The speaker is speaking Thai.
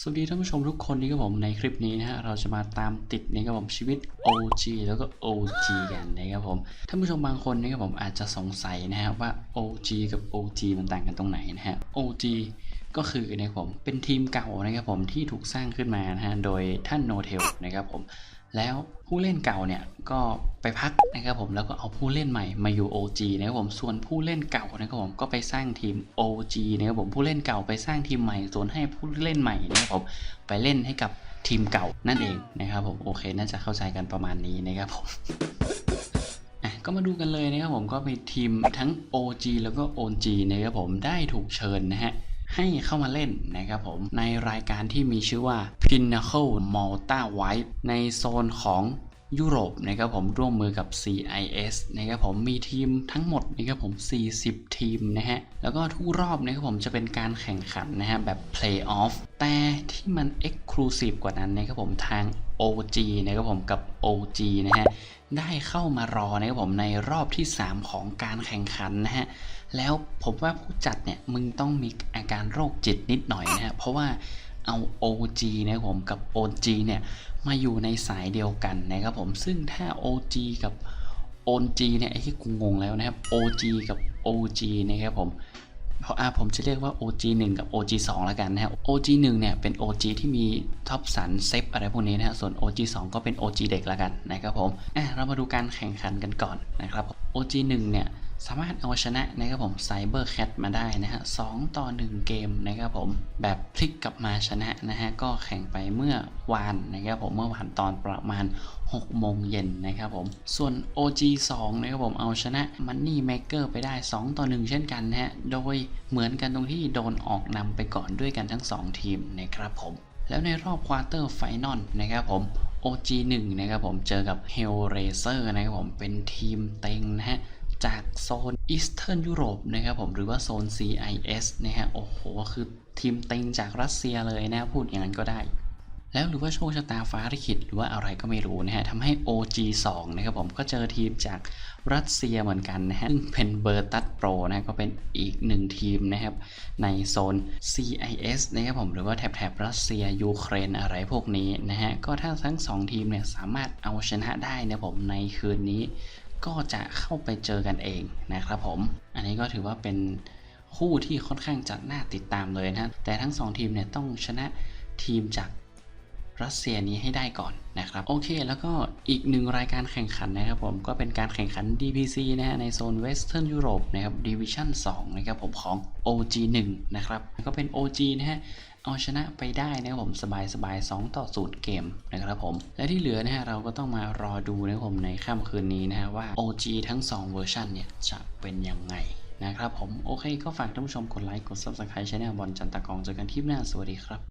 สวัสดีท่านผู้ชมทุกคนนี่ครับผมในคลิปนี้นะฮะเราจะมาตามติดนี่ครับผมชีวิต OG แล้วก็ OG กันนะครับผมท่านผู้ชมบางคนนี่ครับผมอาจจะสงสัยนะฮะว่า OG กับ OG มันต่างกันตรงไหนนะฮะ OG ก็คือนะครับผมเป็นทีมเก่านะครับผมที่ถูกสร้างขึ้นมานะฮะโดยท่านโนเทลนะครับผมแล้วผู้เล่นเก่าเนี่ยก็ไปพักนะครับผมแล้วก็เอาผู้เล่นใหม่มาอยู่ OG นะครับผมส่วนผู้เล่นเก่านะครับผมก็ไปสร้างทีม OG นะครับผมผู้เล่นเก่าไปสร้างทีมใหม่ส่วนให้ผู้เล่นใหม่นะครับผมไปเล่นให้กับทีมเก่านั่นเองนะครับผมโอเคน่าจะเข้าใจกันประมาณนี้นะครับผมอะก็มาดูกันเลยนะครับผมก็มีทีมทั้ง OG แล้วก็ OG นะครับผมได้ถูกเชิญนะฮะ ให้เข้ามาเล่นนะครับผมในรายการที่มีชื่อว่า Pinnacle Malta White ในโซนของ ยุโรปนะครับผมร่วมมือกับ CIS นะครับผมมีทีมทั้งหมดนะครับผม 40 ทีมนะฮะ แล้วก็ทุกรอบนะครับผมจะเป็นการแข่งขันนะฮะ แบบ Playoff แต่ที่มัน Exclusive กว่านั้นนะครับผมทาง OG นะครับผมกับ OG นะฮะ ได้เข้ามารอนะครับผมในรอบที่ 3 ของการแข่งขันนะฮะ แล้วผมว่าผู้จัดเนี่ยมึงต้องมีอาการโรคจิตนิดหน่อยนะฮะ เพราะว่า เอา OG นะครับผมกับ OG เนี่ยมาอยู่ในสายเดียวกันนะครับผมซึ่งถ้า OG กับ OG เนี่ยไอ้ที่กูงงแล้วนะครับ OG กับ OG นะครับผมเพราะอะผมจะเรียกว่า OG 1 กับ OG 2แล้วกันนะฮะ OG 1เนี่ยเป็น OG ที่มีท็อปสันเซฟอะไรพวกนี้นะฮะส่วน OG 2 ก็เป็น OG เด็กแล้วกันนะครับผมอะเรามาดูการแข่งขันกันก่อนนะครับ OG 1เนี่ย สามารถเอาชนะนะครับผม Cyber Cat มาได้นะฮะ2ต่อ 1 เกมนะครับผมแบบพลิกกลับมาชนะนะฮะก็แข่งไปเมื่อวานนะครับผมเมื่อวานตอนประมาณ6โมงเย็นนะครับผม ส่วน OG 2 นะครับผมเอาชนะ Money Maker ไปได้ 2 ต่อ 1 เช่นกันนะฮะ โดยเหมือนกันตรงที่โดนออกนำไปก่อนด้วยกันทั้ง 2 ทีมนะครับผม แล้วในรอบควอเตอร์ไฟนอลนะครับผม OG 1 นะครับผมเจอกับ Hellraiser นะครับผมเป็นทีมเต็งนะฮะ จากโซน Eastern Europe นะครับผมหรือว่าโซน CIS นะฮะโอ้โห คือทีมเต็งจากรัสเซียเลยนะพูดอย่างนั้นก็ได้ แล้วหรือว่าโชคชะตาฟ้าลิขิตหรือว่าอะไรก็ไม่รู้นะฮะทำให้ OG 2 นะครับผมก็เจอทีมจากรัสเซียเหมือนกันนะฮะซึ่งเป็นเบอร์ตัดโปรนะก็เป็นอีกหนึ่งทีมนะครับในโซน CIS นะครับผมหรือว่าแถบแถบรัสเซียยูเครนอะไรพวกนี้นะฮะก็ถ้าทั้ง 2 ทีมเนี่ยสามารถเอาชนะได้นะผมในคืนนี้ ก็จะเข้าไปเจอกันเองนะครับผม อันนี้ก็ถือว่าเป็นคู่ที่ค่อนข้างจะน่าติดตามเลยนะแต่ทั้ง 2 ทีมเนี่ยต้องชนะทีมจาก รัสเซียนี้ให้ได้ก่อนนะครับโอเค แล้วก็อีกหนึ่งรายการแข่งขันนะครับผมก็เป็นการแข่งขัน DPC นะฮะในโซน Western Europe นะครับ Division 2นะครับผมของ OG 1 นะครับก็เป็น OG นะฮะเอาชนะไปได้นะครับผมสบายๆ2ต่อ0เกมนะครับผม และที่เหลือนะฮะเราก็ต้องมารอดูนะครับผมในค่ำคืนนี้นะฮะว่า OG ทั้ง 2 เวอร์ชันเนี่ยจะเป็นยังไงนะครับผมโอเคก็ฝากท่านผู้ชมกดไลค์กด Subscribe ช่องบอลจันตะกองเจอกันคลิปหน้าสวัสดีครับ